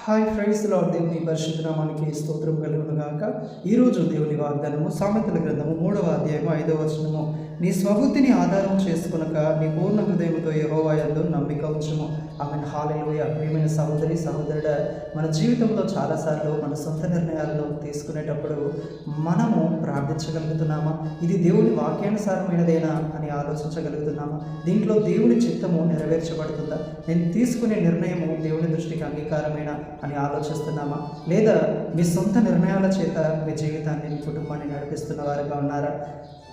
Hi ఫ్రెండ్స్లో దేవుని పరిశుద్ధ నామానికి స్తోత్రం కలుగును గాక ఈరోజు దేవుని వాగ్దానము సామెతల గ్రంథము మూడవ అధ్యాయము ఐదవ వచనము. నీ స్వబుద్ధిని ఆధారం చేసుకునక నీ పూర్ణ హృదయంతో యెహోవాయందు నమ్మిక ఉంచము. ఆమె హాలలోయ. ప్రియమైన సహోదరి సహోదరుడ మన జీవితంలో చాలాసార్లు మన సొంత నిర్ణయాలను తీసుకునేటప్పుడు మనము ప్రార్థించగలుగుతున్నామా? ఇది దేవుని వాక్యానుసారమైనదేనా అని ఆలోచించగలుగుతున్నామా? దీంట్లో దేవుని చిత్తము నెరవేర్చబడుతుందా? నేను తీసుకునే నిర్ణయము దేవుని దృష్టికి అంగీకారమైనా? అని ఆలోచిస్తున్నామా? లేదా మీ సొంత నిర్ణయాల చేత మీ జీవితాన్ని మీ కుటుంబాన్ని నడిపిస్తున్న వారుగా ఉన్నారా?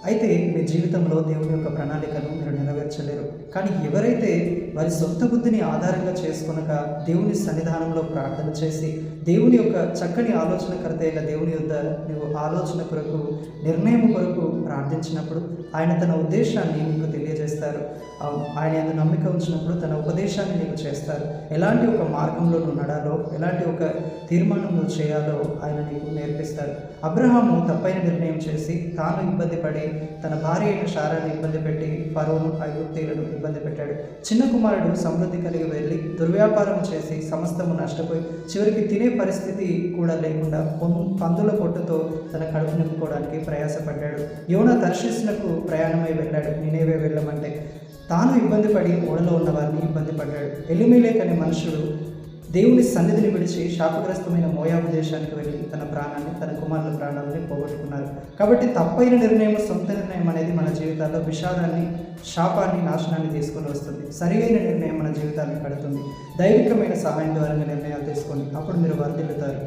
అయితే మీ జీవితంలో దేవుని యొక్క ప్రణాళికను మీరు నెరవేర్చలేరు. కానీ ఎవరైతే వారి సొంత బుద్ధిని ఆధారంగా చేసుకొనక దేవుని సన్నిధానంలో ప్రార్థన చేసి దేవుని యొక్క చక్కని ఆలోచనకర్త అయిన దేవుని యొక్క నువ్వు ఆలోచన కొరకు నిర్ణయం కొరకు ప్రార్థించినప్పుడు ఆయన తన ఉద్దేశాన్ని నీకు చేస్తారు. ఆయన యందు నమ్మిక ఉంచినప్పుడు తన ఉపదేశాన్ని నీకు చేస్తారు. ఎలాంటి ఒక మార్గంలో నువ్వు నడాలో ఎలాంటి ఒక తీర్మానం నువ్వు చేయాలో ఆయన నీకు నేర్పిస్తారు. అబ్రహాము తప్పైన నిర్ణయం చేసి తాను ఇబ్బంది పడి తన భార్య అయిన శారాన్ని ఇబ్బంది పెట్టి ఫరోను ఐగుప్తీలను ఇబ్బంది పెట్టాడు. చిన్న కుమారుడు సమృద్ధి కలిగి వెళ్ళి దుర్వ్యాపారం చేసి సమస్తము నష్టపోయి చివరికి తినే పరిస్థితి కూడా లేకుండా పందుల పొట్టుతో తన కడుపు నింపుకోవడానికి ప్రయాసపడ్డాడు. యోన తర్శిస్నకు ప్రయాణమై వెళ్ళాడు. నేనేవే వెళ్ళమని వెళ్ళమంటే తాను ఇబ్బంది పడి ఓడలో ఉన్న వారిని ఇబ్బంది పడ్డాడు. ఎలిమేలేక్ అనే మనుషుడు దేవుని సన్నిధిని విడిచి శాపగ్రస్తమైన మోయాబు దేశానికి వెళ్ళి తన ప్రాణాన్ని తన కుమారుల ప్రాణాలని పోగొట్టుకున్నారు. కాబట్టి తప్పైన నిర్ణయం సొంత నిర్ణయం అనేది మన జీవితాల్లో విషాదాన్ని శాపాన్ని నాశనాన్ని తీసుకొని వస్తుంది. సరియైన నిర్ణయం మన జీవితాన్ని కడుతుంది. దైవికమైన సహాయం ద్వారా నిర్ణయాలు తీసుకోండి. అప్పుడు మీరు వర్దిల్లుతారు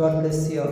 గాడ్ బ్లెస్ యూ